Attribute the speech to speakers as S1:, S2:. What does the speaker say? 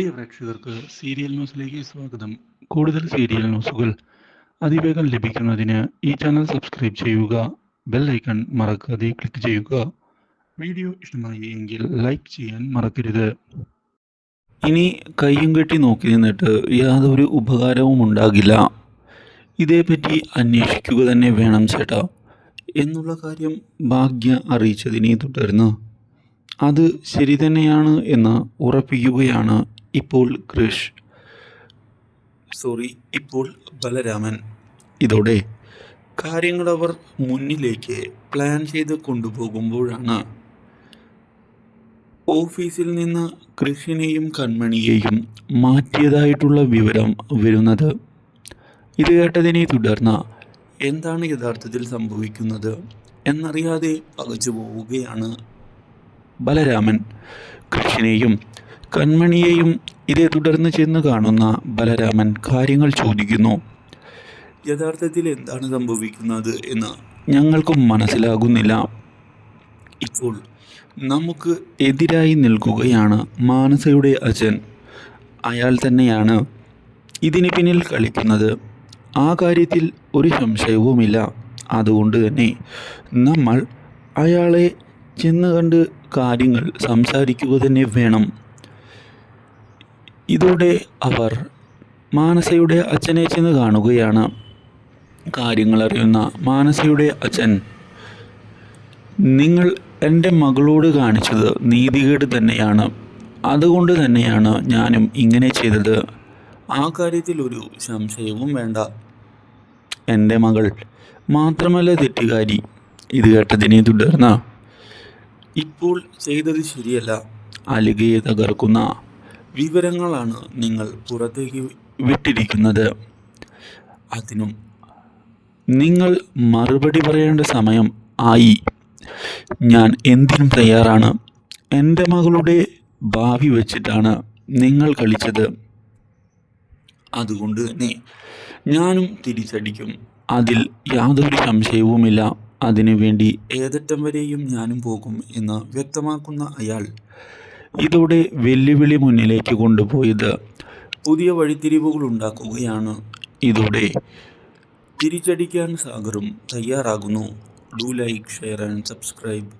S1: പ്രിയ പ്രേക്ഷകർക്ക് സീരിയൽ ന്യൂസിലേക്ക് സ്വാഗതം. കൂടുതൽ സീരിയൽ ന്യൂസുകൾ അതിവേഗം ലഭിക്കുന്നതിന് ഈ ചാനൽ സബ്സ്ക്രൈബ് ചെയ്യുക ബെൽ ഐക്കൺ മറക്കാതെ ക്ലിക്ക് ചെയ്യുക. വീഡിയോ ഇഷ്ടമായി എങ്കിൽ ലൈക്ക് ചെയ്യാൻ മറക്കരുത്. ഇനി കയ്യും കെട്ടി നോക്കി നിന്നിട്ട് യാതൊരു ഉപകാരവും ഉണ്ടാകില്ല. ഇതേപ്പറ്റി അന്വേഷിക്കുക തന്നെ വേണം ചേട്ടാ. എന്നുള്ള കാര്യം ഭാഗ്യ അറിയിച്ചതിനെ തുടർന്ന് അത് ശരി തന്നെയാണ് എന്ന് ഉറപ്പിക്കുകയാണ് ഇപ്പോൾ കൃഷ്. സോറി ഇപ്പോൾ ബലരാമൻ. ഇതോടെ കാര്യങ്ങൾ അവർ മുന്നിലേക്ക് പ്ലാൻ ചെയ്ത് കൊണ്ടുപോകുമ്പോഴാണ് ഓഫീസിൽ നിന്ന് കൃഷിനെയും കൺമണിയെയും മാറ്റിയതായിട്ടുള്ള വിവരം വരുന്നത്. ഇത് കേട്ടതിനെ തുടർന്ന് എന്താണ് യഥാർത്ഥത്തിൽ സംഭവിക്കുന്നത് എന്നറിയാതെ പകച്ചു പോവുകയാണ് ബലരാമൻ. കൃഷ്ണനെയും കൺമണിയെയും ഇതേ തുടർന്ന് ചെന്ന് കാണുന്ന ബലരാമൻ കാര്യങ്ങൾ ചോദിക്കുന്നു. യഥാർത്ഥത്തിൽ എന്താണ് സംഭവിക്കുന്നത് എന്ന് ഞങ്ങൾക്കും മനസ്സിലാകുന്നില്ല. ഇപ്പോൾ നമുക്ക് എതിരായി നിൽക്കുകയാണ് മാനസയുടെ അച്ഛൻ. അയാൾ തന്നെയാണ് ഇതിന് പിന്നിൽ കളിക്കുന്നത്. ആ കാര്യത്തിൽ ഒരു സംശയവുമില്ല. അതുകൊണ്ട് തന്നെ നമ്മൾ അയാളെ ചെന്ന് കണ്ട് കാര്യങ്ങൾ സംസാരിക്കുക തന്നെ വേണം. ഇതോടെ അവർ മാനസയുടെ അച്ഛനെ ചെന്ന് കാണുകയാണ്. കാര്യങ്ങൾ അറിയുന്ന മാനസയുടെ അച്ഛൻ നിങ്ങൾ എന്റെ മകളോട് കാണിച്ചത് നീതികേട് തന്നെയാണ്. അതുകൊണ്ട് തന്നെയാണ് ഞാനും ഇങ്ങനെ ചെയ്തത്. ആ കാര്യത്തിൽ ഒരു സംശയവും വേണ്ട. എന്റെ മകൾ മാത്രമല്ല തെറ്റുകാരി. ഇത് കേട്ടതിനെ തുടർന്ന് ഇപ്പോൾ ചെയ്തത് ശരിയല്ല. അലികയെ തകർക്കുന്ന വിവരങ്ങളാണ് നിങ്ങൾ പുറത്തേക്ക് വിട്ടിരിക്കുന്നത്. അതിനും നിങ്ങൾ മറുപടി പറയേണ്ട സമയം ആയി. ഞാൻ എന്തിനും തയ്യാറാണ്. എന്റെ മകളുടെ ഭാവി വെച്ചിട്ടാണ് നിങ്ങൾ കളിച്ചത്. അതുകൊണ്ട് തന്നെ ഞാനും തിരിച്ചടിക്കും. അതിൽ യാതൊരു സംശയവുമില്ല. അതിനുവേണ്ടി ഏതറ്റം വരെയും ഞാനും പോകും എന്ന് വ്യക്തമാക്കുന്ന അയാൾ ഇതോടെ വെല്ലുവിളി മുന്നിലേക്ക് കൊണ്ടുപോയത്. പുതിയ വഴിത്തിരിവുകൾ ഉണ്ടാക്കുകയാണ്. ഇതോടെ തിരിച്ചടിക്കാൻ സാഗറും തയ്യാറാകുന്നു. Do like share and subscribe.